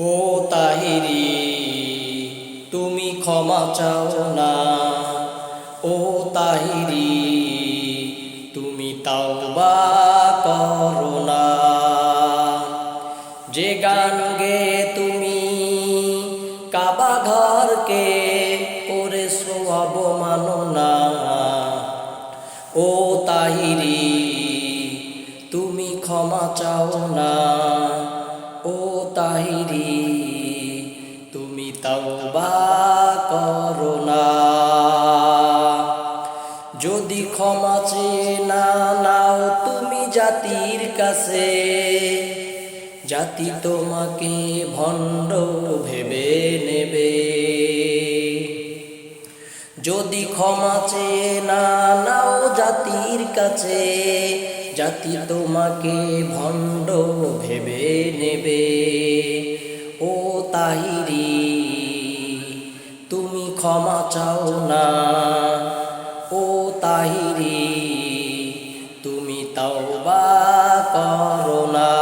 ও তাহিরি, তুমি ক্ষমা চাও না। ও তাহিরি, তুমি তাওবা করো না। যে গান গে তুমি কাবা ঘরকে করেছ অবমাননা ও তাহিরি, তুমি ক্ষমা চাও না। তাহিরি, তুমি তাওবা করো না। যদি ক্ষমা চেয়ে না নাও তুমি জাতির কাছে, জাতি তোমাকে ভণ্ড ভেবে নেবে। যদি ক্ষমা চেয়ে না নাও জাতির কাছে জাতি তোমাকে ভণ্ড ভেবে নেবে। ও তাহিরি, তুমি ক্ষমা চাও না। ও তাহিরি, তুমি তাওবা করো না।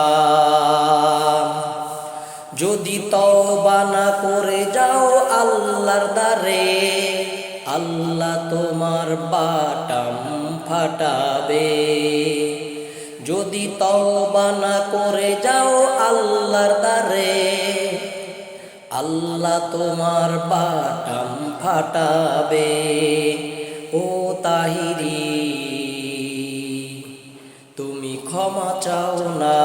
যদি তওবা না করে যাও আল্লাহর দ্বারে, আল্লাহ তোমার বাটাম ফাটাবে। যদি তওবানা করে যাও আল্লাহর দ্বারে, আল্লাহ তোমার বাটাম ফাটাবে। ও তাহিরি, তুমি ক্ষমা চাও না।